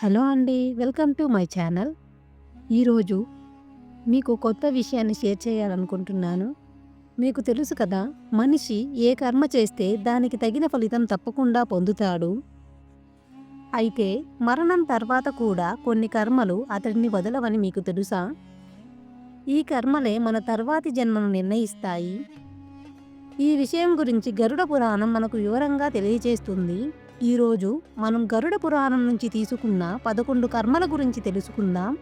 Hello అండి welcome to my channel. ఈరోజు మీకు కొత్త విషయాన్ని షేర్ చేయాలనుకుంటున్నాను. మీకు తెలుసు కదా మనిషి ఏ కర్మ చేస్తే దానికి తగిన ఫలితం తప్పకుండా పొందుతాడు. అయితే మరణం తర్వాత కూడా కొన్ని కర్మలు అతడిని వదలవని మీకు తెలుసా? ఈ కర్మలే మన తర్వాతి జన్మను నిర్ణయిస్తాయి. ఈ విషయం గురించి గరుడ పురాణం మనకు వివరంగా తెలియజేస్తుంది. ఈరోజు మనం గరుడ పురాణం నుంచి తీసుకున్న పదకొండు కర్మల గురించి తెలుసుకుందాం.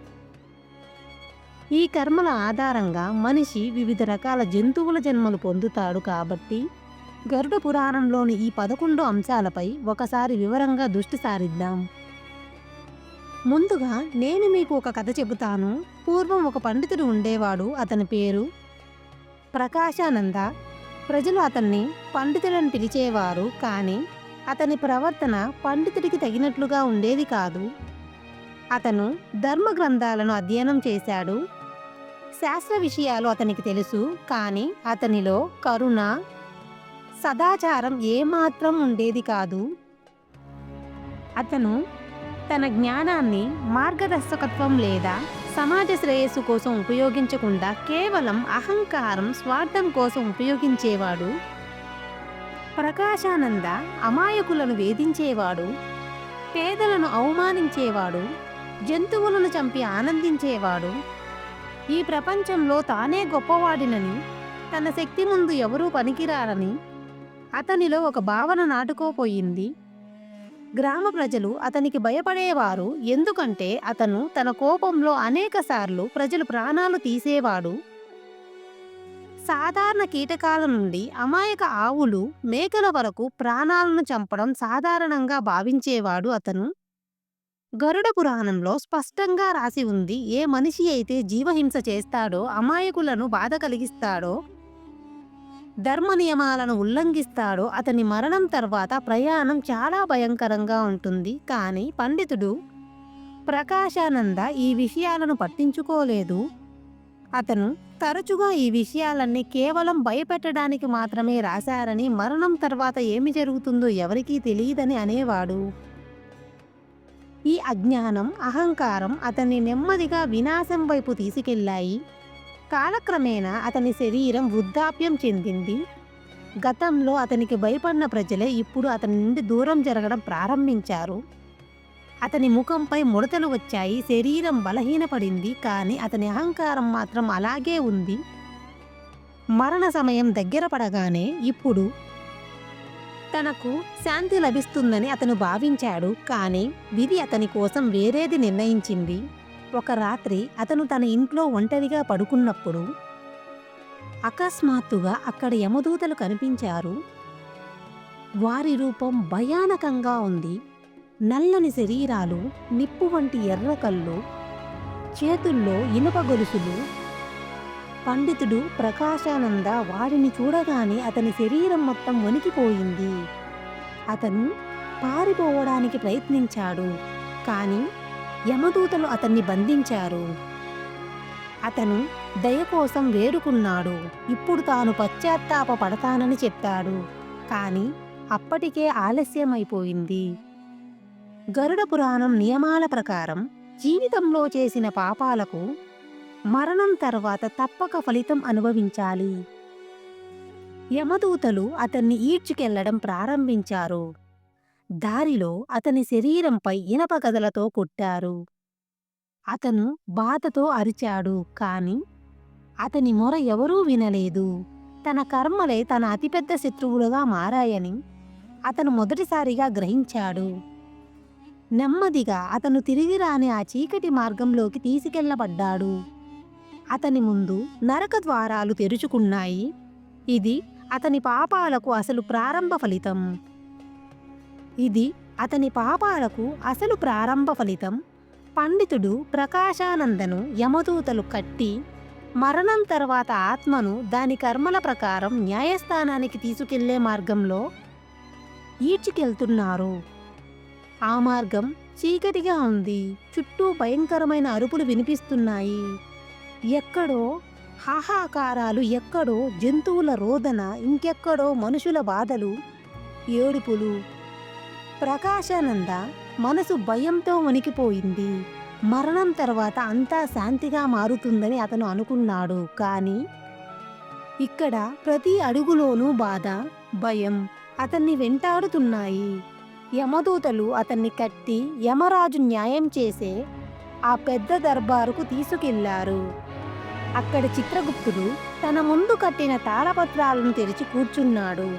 ఈ కర్మల ఆధారంగా మనిషి వివిధ రకాల జంతువుల జన్మలు పొందుతాడు కాబట్టి గరుడ పురాణంలోని ఈ పదకొండు అంశాలపై ఒకసారి వివరంగా దృష్టి సారిద్దాం. ముందుగా నేను మీకు ఒక కథ చెబుతాను. పూర్వం ఒక పండితుడు ఉండేవాడు. అతని పేరు ప్రకాశానంద. ప్రజలు అతన్ని పండితుడని పిలిచేవారు. కానీ అతని ప్రవర్తన పండితుడికి తగినట్లుగా ఉండేది కాదు. అతను ధర్మ గ్రంథాలను అధ్యయనం చేశాడు. శాస్త్ర విషయాలు అతనికి తెలుసు కానీ అతనిలో కరుణ సదాచారం ఏమాత్రం ఉండేది కాదు. అతను తన జ్ఞానాన్ని మార్గదర్శకత్వం లేదా సమాజ శ్రేయస్సు కోసం ఉపయోగించకుండా కేవలం అహంకారం స్వార్థం కోసం ఉపయోగించేవాడు. ప్రకాశానంద అమాయకులను వేధించేవాడు పేదలను అవమానించేవాడు జంతువులను చంపి ఆనందించేవాడు. ఈ ప్రపంచంలో తానే గొప్పవాడినని తన శక్తి ముందు ఎవరూ పనికిరారని అతనిలో ఒక భావన నాటుకోపోయింది. గ్రామ ప్రజలు అతనికి భయపడేవారు ఎందుకంటే అతను తన కోపంలో అనేకసార్లు ప్రజలు ప్రాణాలు తీసేవాడు. సాధారణ కీటకాల నుండి అమాయక ఆవులు మేకల వరకు ప్రాణాలను చంపడం సాధారణంగా భావించేవాడు అతను. గరుడ పురాణంలో స్పష్టంగా రాసి ఉంది ఏ మనిషి అయితే జీవహింస చేస్తాడో అమాయకులను బాధ కలిగిస్తాడో ధర్మ నియమాలను ఉల్లంఘిస్తాడో అతని మరణం తర్వాత ప్రయాణం చాలా భయంకరంగా ఉంటుంది. కానీ పండితుడు ప్రకాశానంద ఈ విషయాలను పట్టించుకోలేదు. అతను తరచుగా ఈ విషయాలన్నీ కేవలం భయపెట్టడానికి మాత్రమే రాశారని మరణం తర్వాత ఏమి జరుగుతుందో ఎవరికీ తెలియదని అనేవాడు. ఈ అజ్ఞానం అహంకారం అతన్ని నెమ్మదిగా వినాశం వైపు తీసుకెళ్ళాయి కాలక్రమేణా అతని శరీరం వృద్ధాప్యం చెందింది. గతంలో అతనికి భయపడిన ప్రజలే ఇప్పుడు అతని నుండి దూరం జరగడం ప్రారంభించారు. అతని ముఖంపై ముడతలు వచ్చాయి శరీరం బలహీనపడింది కానీ అతని అహంకారం మాత్రం అలాగే ఉంది. మరణ సమయం దగ్గర పడగానే ఇప్పుడు తనకు శాంతి లభిస్తుందని అతను భావించాడు కానీ విధి అతని కోసం వేరేది నిర్ణయించింది. ఒక రాత్రి అతను తన ఇంట్లో ఒంటరిగా పడుకున్నప్పుడు అకస్మాత్తుగా అక్కడ యమదూతలు కనిపించారు. వారి రూపం భయానకంగా ఉంది. నల్లని శరీరాలు నిప్పు వంటి ఎర్ర కళ్ళు చేతుల్లో ఇనుప గొలుసులు. పండితుడు ప్రకాశానంద వాడిని చూడగానే అతని శరీరం మొత్తం వణికిపోయింది. అతను పారిపోవడానికి ప్రయత్నించాడు కానీ యమదూతలు అతన్ని బంధించారు. అతను దయ కోసం వేడుకున్నాడు. ఇప్పుడు తాను పశ్చాత్తాప పడతానని చెప్పాడు కానీ అప్పటికే ఆలస్యమైపోయింది. గరుడ పురాణం నియమాల ప్రకారం జీవితంలో చేసిన పాపాలకు మరణం తర్వాత తప్పక ఫలితం అనుభవించాలి. యమదూతలు అతన్ని ఈడ్చుకెళ్ళడం ప్రారంభించారు. దారిలో అతని శరీరంపై ఇనప గదలతో కొట్టారు. అతను బాధతో అరిచాడు కాని అతని మొర ఎవరూ వినలేదు. తన కర్మలే తన అతిపెద్ద శత్రువులుగా మారాయని అతను మొదటిసారిగా గ్రహించాడు. నెమ్మదిగా అతను తిరిగి రాని ఆ చీకటి మార్గంలోకి తీసుకెళ్ళబడ్డాడు. అతని ముందు నరక ద్వారాలు తెరుచుకున్నాయి. ఇది అతని పాపాలకు అసలు ప్రారంభ ఫలితం. ఇది అతని పాపాలకు అసలు ప్రారంభ ఫలితం. పండితుడు ప్రకాశానందను యమదూతలు కట్టి మరణం తర్వాత ఆత్మను దాని కర్మల ప్రకారం న్యాయస్థానానికి తీసుకెళ్ళే మార్గంలో ఈడ్చికెళ్తున్నారు. ఆ మార్గం చీకటిగా ఉంది. చుట్టూ భయంకరమైన అరుపులు వినిపిస్తున్నాయి. ఎక్కడో హాహాకారాలు ఎక్కడో జంతువుల రోదన ఇంకెక్కడో మనుషుల బాధలు ఏడుపులు. ప్రకాశానంద మనసు భయంతో వణికిపోయింది. మరణం తర్వాత అంతా శాంతిగా మారుతుందని అతను అనుకున్నాడు. కానీ ఇక్కడ ప్రతి అడుగులోనూ బాధ భయం అతన్ని వెంటాడుతున్నాయి. యమదూతలు అతన్ని కట్టి యమరాజు న్యాయం చేసే ఆ పెద్ద దర్బారుకు తీసుకెళ్ళారు. అక్కడ చిత్రగుప్తుడు తన ముందు కట్టిన తాళపత్రాలను తెరిచి కూర్చున్నాడు.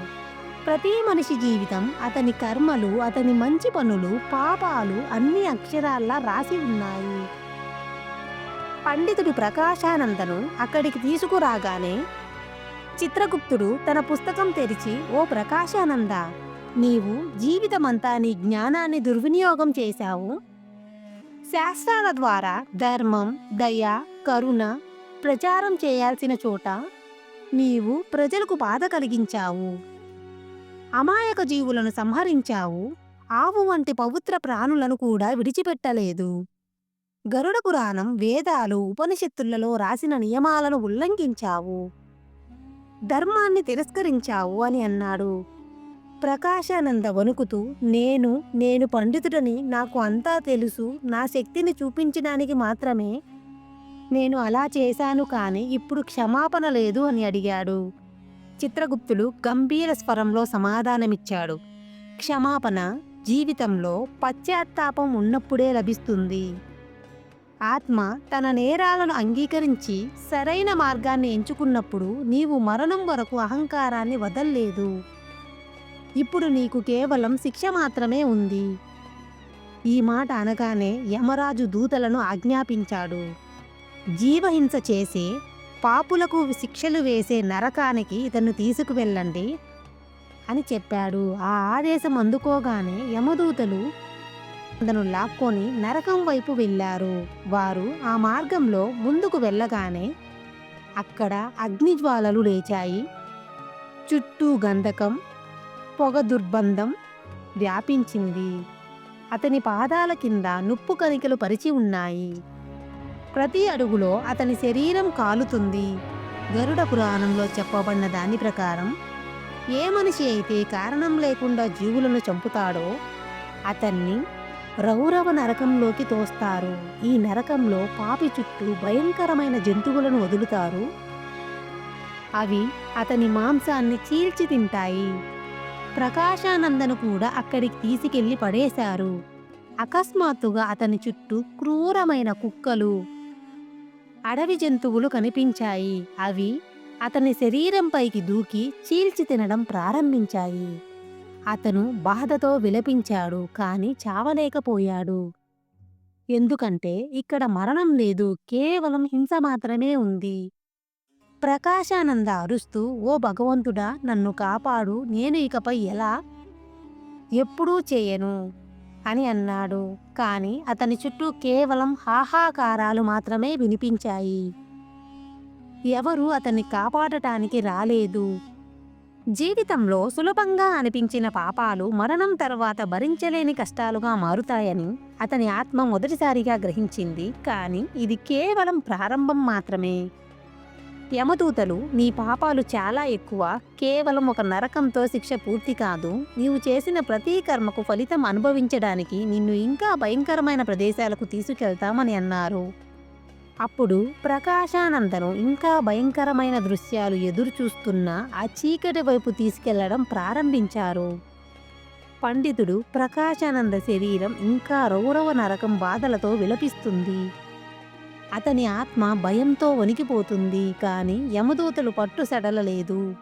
ప్రతి మనిషి జీవితం అతని కర్మలు అతని మంచి పనులు పాపాలు అన్ని అక్షరాల్లా రాసి ఉన్నాయి. పండితుడు ప్రకాశానందను అక్కడికి తీసుకురాగానే చిత్రగుప్తుడు తన పుస్తకం తెరిచి ఓ ప్రకాశానంద నీవు జీవితమంతా నీ జ్ఞానాన్ని దుర్వినియోగం చేశావు. శాస్త్రాల ద్వారా ధర్మం దయ కరుణ ప్రచారం చేయాల్సిన చోట నీవు ప్రజలకు బాధ కలిగించావు. అమాయక జీవులను సంహరించావు. ఆవు వంటి పవిత్ర ప్రాణులను కూడా విడిచిపెట్టలేదు. గరుడ పురాణం వేదాలు ఉపనిషత్తులలో రాసిన నియమాలను ఉల్లంఘించావు. ధర్మాన్ని తిరస్కరించావు అని అన్నాడు. ప్రకాశానంద వణుకుతూ నేను నేను పండితుడని నాకు అంతా తెలుసు. నా శక్తిని చూపించడానికి మాత్రమే నేను అలా చేశాను కానీ ఇప్పుడు క్షమాపణ లేదు అని అడిగాడు. చిత్రగుప్తుడు గంభీర స్వరంలో సమాధానమిచ్చాడు. క్షమాపణ జీవితంలో పశ్చాత్తాపం ఉన్నప్పుడే లభిస్తుంది. ఆత్మ తన నేరాలను అంగీకరించి సరైన మార్గాన్ని ఎంచుకున్నప్పుడు నీవు మరణం వరకు అహంకారాన్ని వదల్లేదు. ఇప్పుడు నీకు కేవలం శిక్ష మాత్రమే ఉంది. ఈ మాట అనగానే యమరాజు దూతలను ఆజ్ఞాపించాడు. జీవహింస చేసే పాపులకు శిక్షలు వేసే నరకానికి ఇతను తీసుకువెళ్ళండి అని చెప్పాడు. ఆ ఆదేశం అందుకోగానే యమదూతలు అతను లాక్కొని నరకం వైపు వెళ్ళారు. వారు ఆ మార్గంలో ముందుకు వెళ్ళగానే అక్కడ అగ్నిజ్వాలలు లేచాయి. చుట్టూ గంధకం పొగ దుర్బంధం వ్యాపించింది. అతని పాదాల కింద నుప్పు కణికలు పరిచి ఉన్నాయి. ప్రతి అడుగులో అతని శరీరం కాలుతుంది. గరుడ పురాణంలో చెప్పబడిన దాని ప్రకారం ఏ మనిషి అయితే కారణం లేకుండా జీవులను చంపుతాడో అతన్ని రౌరవ నరకంలోకి తోస్తారు. ఈ నరకంలో పాపి చుట్టూ భయంకరమైన జంతువులను వదులుతారు. అవి అతని మాంసాన్ని చీల్చి తింటాయి. ప్రకాశానందను కూడా అక్కడికి తీసుకెళ్ళి పడేశారు. అకస్మాత్తుగా అతని చుట్టూ క్రూరమైన కుక్కలు అడవి జంతువులు కనిపించాయి. అవి అతని శరీరంపైకి దూకి చీల్చి తినడం ప్రారంభించాయి. అతను బాధతో విలపించాడు కాని చావలేకపోయాడు. ఎందుకంటే ఇక్కడ మరణం లేదు కేవలం హింస మాత్రమే ఉంది. ప్రకాశానంద అరుస్తూ ఓ భగవంతుడా నన్ను కాపాడు. నేను ఇకపై ఎలా? ఎప్పుడూ చేయను అని అన్నాడు. కాని అతని చుట్టూ కేవలం హాహాకారాలు మాత్రమే వినిపించాయి. ఎవరు అతన్ని కాపాడటానికి రాలేదు. జీవితంలో సులభంగా అనిపించిన పాపాలు మరణం తర్వాత భరించలేని కష్టాలుగా మారుతాయని అతని ఆత్మ మొదటిసారిగా గ్రహించింది. కానీ ఇది కేవలం ప్రారంభం మాత్రమే. యమదూతలు నీ పాపాలు చాలా ఎక్కువ. కేవలం ఒక నరకంతో శిక్ష పూర్తి కాదు. నీవు చేసిన ప్రతి కర్మకు ఫలితం అనుభవించడానికి నిన్ను ఇంకా భయంకరమైన ప్రదేశాలకు తీసుకెళ్తామని అన్నారు. అప్పుడు ప్రకాశానందను ఇంకా భయంకరమైన దృశ్యాలు ఎదురు చూస్తున్న ఆ చీకటి వైపు తీసుకెళ్ళడం ప్రారంభించారు. పండితుడు ప్రకాశానంద శరీరం ఇంకా రౌరవ నరకం బాధలతో విలపిస్తుంది. అతని ఆత్మ భయంతో వణికిపోతుంది కానీ యమదూతలు పట్టు సడలలేదు.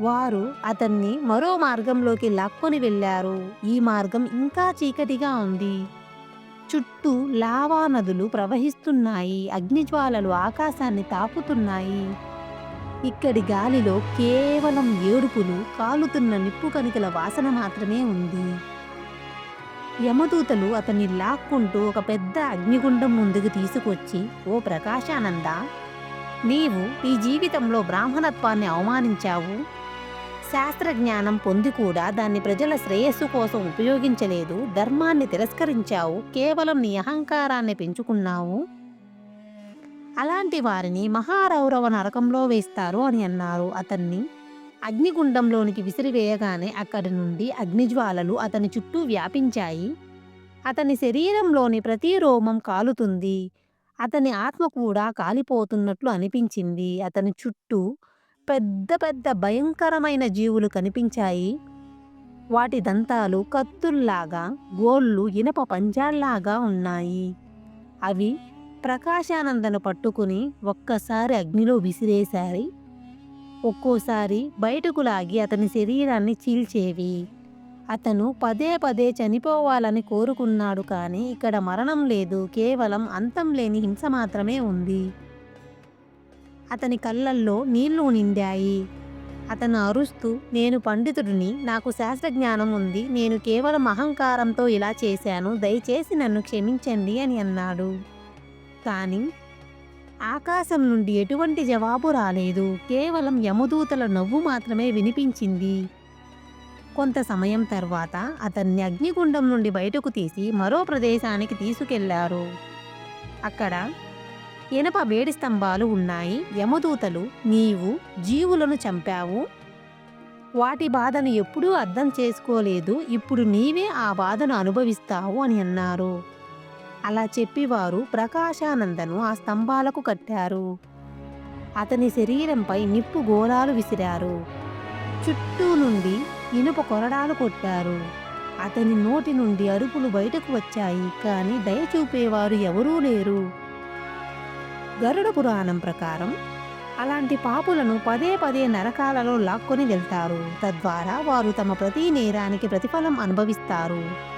వారు అతన్ని మరో మార్గంలోకి లాక్కొని వెళ్ళారు. ఈ మార్గం ఇంకా చీకటిగా ఉంది. చుట్టూ లావా నదులు ప్రవహిస్తున్నాయి అగ్నిజ్వాలలు ఆకాశాన్ని తాపుతున్నాయి. ఇక్కడి గాలిలో కేవలం ఏడుపులు కాలుతున్న నిప్పు కణికల వాసన మాత్రమే ఉంది. యమదూతలు అతన్ని లాక్కుంటూ ఒక పెద్ద అగ్నిగుండం ముందుకు తీసుకొచ్చి ఓ ప్రకాశానంద నీవు ఈ జీవితంలో బ్రాహ్మణత్వాన్ని అవమానించావు. శాస్త్రజ్ఞానం పొంది కూడా దాన్ని ప్రజల శ్రేయస్సు కోసం ఉపయోగించలేదు. ధర్మాన్ని తిరస్కరించావు. కేవలం నీ అహంకారాన్ని పెంచుకున్నావు. అలాంటి వారిని మహారౌరవ నరకంలో వేస్తారు అని అన్నారు అతన్ని. అగ్నిగుండంలోనికి విసిరివేయగానే అక్కడి నుండి అగ్నిజ్వాలలు అతని చుట్టూ వ్యాపించాయి. అతని శరీరంలోని ప్రతి రోమం కాలుతుంది. అతని ఆత్మ కూడా కాలిపోతున్నట్లు అనిపించింది. అతని చుట్టూ పెద్ద పెద్ద భయంకరమైన జీవులు కనిపించాయి. వాటి దంతాలు కత్తుల్లాగా గోళ్ళు ఇనప పంజాల్లాగా ఉన్నాయి. అవి ప్రకాశానందను పట్టుకుని ఒక్కసారి అగ్నిలో విసిరేశాయి. ఒక్కోసారి బయటకు లాగి అతని శరీరాన్ని చీల్చేవి. అతను పదే పదే చనిపోవాలని కోరుకున్నాడు కానీ ఇక్కడ మరణం లేదు. కేవలం అంతం లేని హింస మాత్రమే ఉంది. అతని కళ్ళల్లో నీళ్ళు నిండాయి. అతను అరుస్తూ నేను పండితుడిని నాకు శాస్త్రజ్ఞానం ఉంది. నేను కేవలం అహంకారంతో ఇలా చేశాను. దయచేసి నన్ను క్షమించండి అని అన్నాడు. కానీ ఆకాశం నుండి ఎటువంటి జవాబు రాలేదు. కేవలం యమదూతల నవ్వు మాత్రమే వినిపించింది. కొంత సమయం తర్వాత అతన్ని అగ్నిగుండం నుండి బయటకు తీసి మరో ప్రదేశానికి తీసుకెళ్ళారు. అక్కడ ఇనప వేడి స్తంభాలు ఉన్నాయి. యమదూతలు నీవు జీవులను చంపావు. వాటి బాధను ఎప్పుడూ అర్థం చేసుకోలేదు. ఇప్పుడు నీవే ఆ బాధను అనుభవిస్తావు అని అన్నారు. అలా చెప్పి వారు ప్రకాశానందను ఆ స్తంభాలకు కట్టారు. అతని శరీరంపై నిప్పు గోళాలు విసిరారు. చుట్టూ నుండి ఇనుప కొరడాలు కొట్టారు. అతని నోటి నుండి అరుపులు బయటకు వచ్చాయి కానీ దయ చూపేవారు ఎవరూ లేరు. గరుడ పురాణం ప్రకారం అలాంటి పాపులను పదే పదే నరకాలలో లాక్కొని వెళ్తారు. తద్వారా వారు తమ ప్రతి నేరానికి ప్రతిఫలం అనుభవిస్తారు.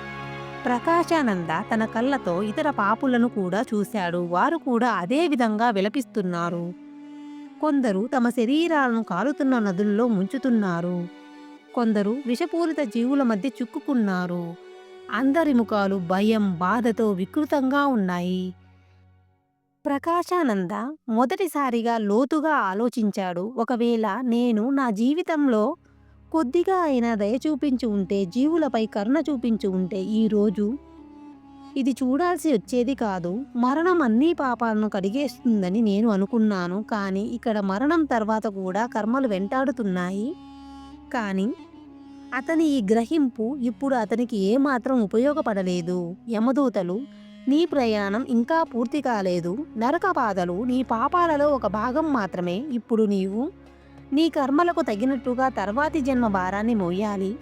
ప్రకాశానంద తన కళ్ళతో ఇతర పాపులను కూడా చూశాడు. వారు కూడా అదే విధంగా విలపిస్తున్నారు. కొందరు తమ శరీరాలను కాలుతున్న నదుల్లో ముంచుతున్నారు. కొందరు విషపూరిత జీవుల మధ్య చిక్కుకున్నారు. అందరి ముఖాలు భయం బాధతో వికృతంగా ఉన్నాయి. ప్రకాశానంద మొదటిసారిగా లోతుగా ఆలోచించాడు. ఒకవేళ నేను నా జీవితంలో కొద్దిగా అయినా దయ చూపించి ఉంటే జీవులపై కరుణ చూపించి ఉంటే ఈరోజు ఇది చూడాల్సి వచ్చేది కాదు. మరణం అన్ని పాపాలను కడిగేస్తుందని నేను అనుకున్నాను. కానీ ఇక్కడ మరణం తర్వాత కూడా కర్మలు వెంటాడుతున్నాయి. కానీ అతని ఈ గ్రహింపు ఇప్పుడు అతనికి ఏమాత్రం ఉపయోగపడలేదు. యమదూతలు నీ ప్రయాణం ఇంకా పూర్తి కాలేదు. నరక బాధలు నీ పాపాలలో ఒక భాగం మాత్రమే. ఇప్పుడు నీవు నీ కర్మలకు తగినట్టుగా తర్వాతి జన్మ భారాన్ని మోయాలి.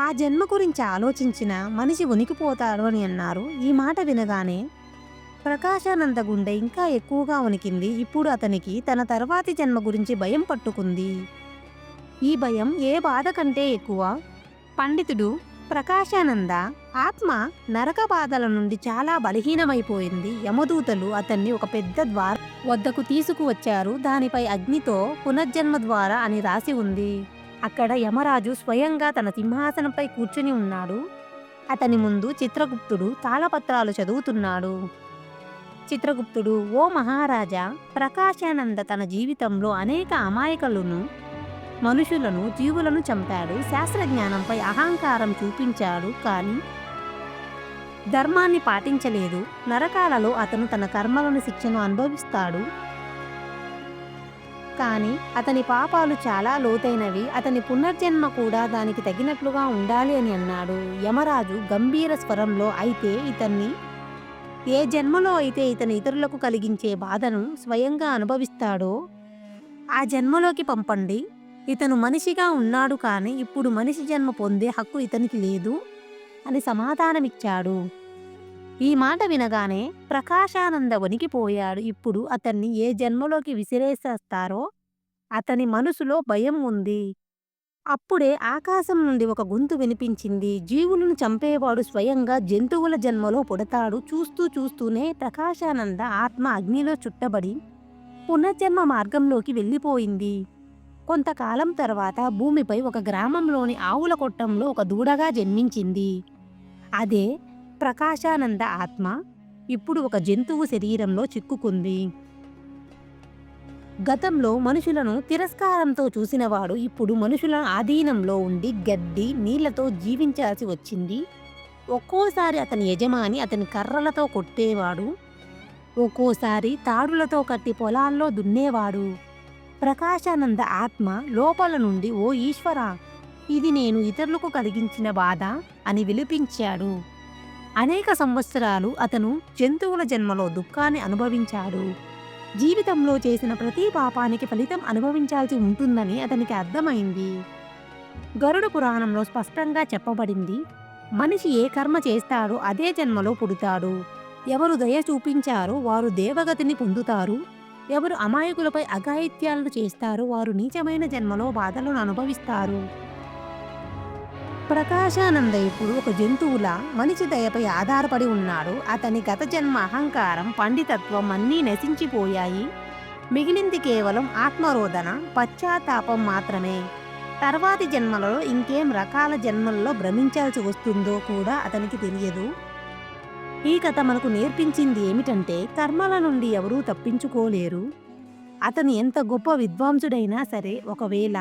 ఆ జన్మ గురించి ఆలోచించిన మనిషి ఉనికిపోతాడు అని అన్నారు. ఈ మాట వినగానే ప్రకాశానంద గుండె ఇంకా ఎక్కువగా ఉనికింది. ఇప్పుడు అతనికి తన తర్వాతి జన్మ గురించి భయం పట్టుకుంది. ఈ భయం ఏ బాధ కంటే ఎక్కువ? పండితుడు ప్రకాశానంద ఆత్మ నరక బాధల నుండి చాలా బలహీనమైపోయింది. యమదూతలు అతన్ని ఒక పెద్ద ద్వార వద్దకు తీసుకువచ్చారు. దానిపై అగ్నితో పునర్జన్మ ద్వారా అని రాసి ఉంది. అక్కడ యమరాజు స్వయంగా తన సింహాసనంపై కూర్చుని ఉన్నాడు. అతని ముందు చిత్రగుప్తుడు తాళపత్రాలు చదువుతున్నాడు. చిత్రగుప్తుడు ఓ మహారాజా ప్రకాశానంద తన జీవితంలో అనేక అమాయకులను మనుషులను జీవులను చంపాడు. శాస్త్రజ్ఞానంపై అహంకారం చూపించాడు కానీ ధర్మాన్ని పాటించలేదు. నరకాలలో అతను తన కర్మలను శిక్షను అనుభవిస్తాడు. కానీ అతని పాపాలు చాలా లోతైనవి. అతని పునర్జన్మ కూడా దానికి తగినట్లుగా ఉండాలి అని అన్నాడు. యమరాజు గంభీర స్వరంలో అయితే ఇతన్ని ఏ జన్మలో అయితే ఇతను ఇతరులకు కలిగించే బాధను స్వయంగా అనుభవిస్తాడో ఆ జన్మలోకి పంపండి. ఇతను మనిషిగా ఉన్నాడు కానీ ఇప్పుడు మనిషి జన్మ పొందే హక్కు ఇతనికి లేదు అని సమాధానమిచ్చాడు. ఈ మాట వినగానే ప్రకాశానంద వణికిపోయాడు. ఇప్పుడు అతన్ని ఏ జన్మలోకి విసిరేసేస్తారో అతని మనసులో భయం ఉంది. అప్పుడే ఆకాశం నుండి ఒక గొంతు వినిపించింది. జీవులను చంపేవాడు స్వయంగా జంతువుల జన్మలో పుడతాడు. చూస్తూ చూస్తూనే ప్రకాశానంద ఆత్మ అగ్నిలో చుట్టబడి పునర్జన్మ మార్గంలోకి వెళ్ళిపోయింది. కొంతకాలం తర్వాత భూమిపై ఒక గ్రామంలోని ఆవుల కొట్టంలో ఒక దూడగా జన్మించింది. అదే ప్రకాశానంద ఆత్మ ఇప్పుడు ఒక జంతువు శరీరంలో చిక్కుకుంది. గతంలో మనుషులను తిరస్కారంతో చూసినవాడు ఇప్పుడు మనుషుల ఆధీనంలో ఉండి గడ్డి నీళ్ళతో జీవించాల్సి వచ్చింది. ఒక్కోసారి అతని యజమాని అతని కర్రలతో కొట్టేవాడు. ఒక్కోసారి తాడులతో కట్టి పొలాల్లో దున్నేవాడు. ప్రకాశానంద ఆత్మ లోపల నుండి ఓ ఈశ్వర ఇది నేను ఇతరులకు కలిగించిన బాధ అని విలిపించాడు. అనేక సంవత్సరాలు అతను జంతువుల జన్మలో దుఃఖాన్ని అనుభవించాడు. జీవితంలో చేసిన ప్రతి పాపానికి ఫలితం అనుభవించాల్సి ఉంటుందని అతనికి అర్థమైంది. గరుడ పురాణంలో స్పష్టంగా చెప్పబడింది మనిషి ఏ కర్మ చేస్తాడో అదే జన్మలో పుడతాడు. ఎవరు దయ చూపించారో వారు దేవగతిని పొందుతారు. ఎవరు అమాయకులపై అఘాయిత్యాలను చేస్తారో వారు నీచమైన జన్మలో బాధలను అనుభవిస్తారు. ప్రకాశానంద ఇప్పుడు ఒక జంతువులా మనిషి దయపై ఆధారపడి ఉన్నాడు. అతని గత జన్మ అహంకారం పండితత్వం అన్నీ నశించిపోయాయి. మిగిలింది కేవలం ఆత్మరోధన పశ్చాత్తాపం మాత్రమే. తర్వాతి జన్మలలో ఇంకేం రకాల జన్మల్లో భ్రమించాల్సి వస్తుందో కూడా అతనికి తెలియదు. ఈ కథ మనకు నేర్పించింది ఏమిటంటే కర్మల నుండి ఎవరూ తప్పించుకోలేరు. అతను ఎంత గొప్ప విద్వాంసుడైనా సరే ఒకవేళ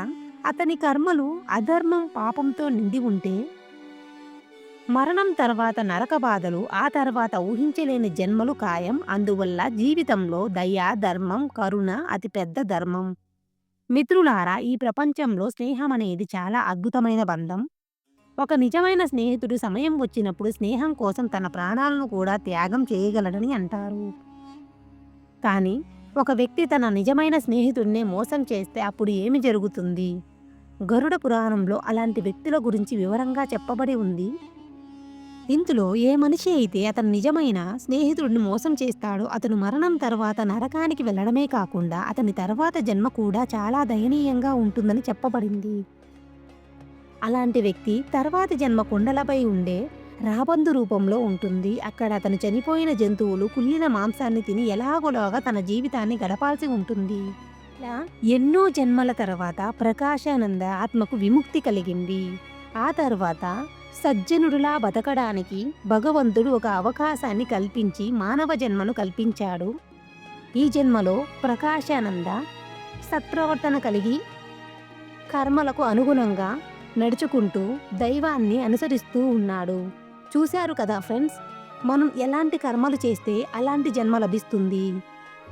అతని కర్మలు అధర్మం పాపంతో నిండి ఉంటే మరణం తర్వాత నరక బాధలు ఆ తర్వాత ఊహించలేని జన్మలు ఖాయం. అందువల్ల జీవితంలో దయ ధర్మం కరుణ అతిపెద్ద ధర్మం. మిత్రులారా ఈ ప్రపంచంలో స్నేహం అనేది చాలా అద్భుతమైన బంధం. ఒక నిజమైన స్నేహితుడు సమయం వచ్చినప్పుడు స్నేహం కోసం తన ప్రాణాలను కూడా త్యాగం చేయగలడని అంటారు. కానీ ఒక వ్యక్తి తన నిజమైన స్నేహితుడినే మోసం చేస్తే అప్పుడు ఏమి జరుగుతుంది? గరుడ పురాణంలో అలాంటి వ్యక్తుల గురించి వివరంగా చెప్పబడి ఉంది. ఇందులో ఏ మనిషి అయితే అతను నిజమైన స్నేహితుడిని మోసం చేస్తాడో అతను మరణం తర్వాత నరకానికి వెళ్ళడమే కాకుండా అతని తర్వాత జన్మ కూడా చాలా దయనీయంగా ఉంటుందని చెప్పబడింది. అలాంటి వ్యక్తి తర్వాతి జన్మ కుండలపై ఉండే రాబందు రూపంలో ఉంటుంది. అక్కడ అతను చనిపోయిన జంతువులు కుళ్ళిన మాంసాన్ని తిని ఎలాగోలాగా తన జీవితాన్ని గడపాల్సి ఉంటుంది. ఇలా ఎన్నో జన్మల తర్వాత ప్రకాశానంద ఆత్మకు విముక్తి కలిగింది. ఆ తర్వాత సజ్జనుడులా బతకడానికి భగవంతుడు ఒక అవకాశాన్ని కల్పించి మానవ జన్మను కల్పించాడు. ఈ జన్మలో ప్రకాశానంద సత్ప్రవర్తన కలిగి కర్మలకు అనుగుణంగా నడుచుకుంటూ దైవాన్ని అనుసరిస్తూ ఉన్నాడు. చూశారు కదా ఫ్రెండ్స్ మనం ఎలాంటి కర్మలు చేస్తే అలాంటి జన్మ లభిస్తుంది.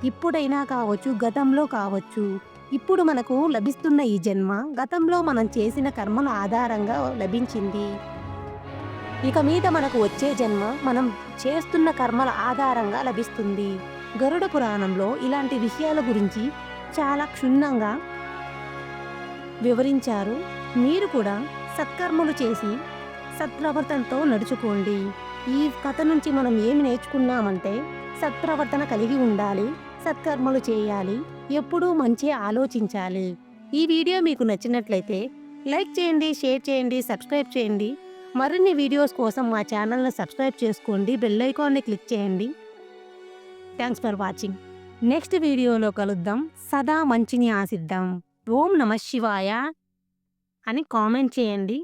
ఇప్పుడైనా కావచ్చు గతంలో కావచ్చు ఇప్పుడు మనకు లభిస్తున్న ఈ జన్మ గతంలో మనం చేసిన కర్మల ఆధారంగా లభించింది. ఇక మీద మనకు వచ్చే జన్మ మనం చేస్తున్న కర్మల ఆధారంగా లభిస్తుంది. గరుడ పురాణంలో ఇలాంటి విషయాల గురించి చాలా క్షుణ్ణంగా వివరించారు. మీరు కూడా సత్కర్మలు చేసి సత్ప్రవర్తనతో నడుచుకోండి. ఈ కథ నుంచి మనం ఏమి నేర్చుకున్నామంటే సత్ప్రవర్తన కలిగి ఉండాలి సత్కర్మలు చేయాలి ఎప్పుడూ మంచి ఆలోచించాలి. ఈ వీడియో మీకు నచ్చినట్లయితే లైక్ చేయండి షేర్ చేయండి సబ్స్క్రైబ్ చేయండి. మరిన్ని వీడియోస్ కోసం మా ఛానల్ని సబ్స్క్రైబ్ చేసుకోండి బెల్ ఐకాన్ని క్లిక్ చేయండి. Thanks for watching. నెక్స్ట్ వీడియోలో కలుద్దాం. సదా మంచిని ఆశిద్దాం. ఓం నమ శివాయ అని కామెంట్ చేయండి.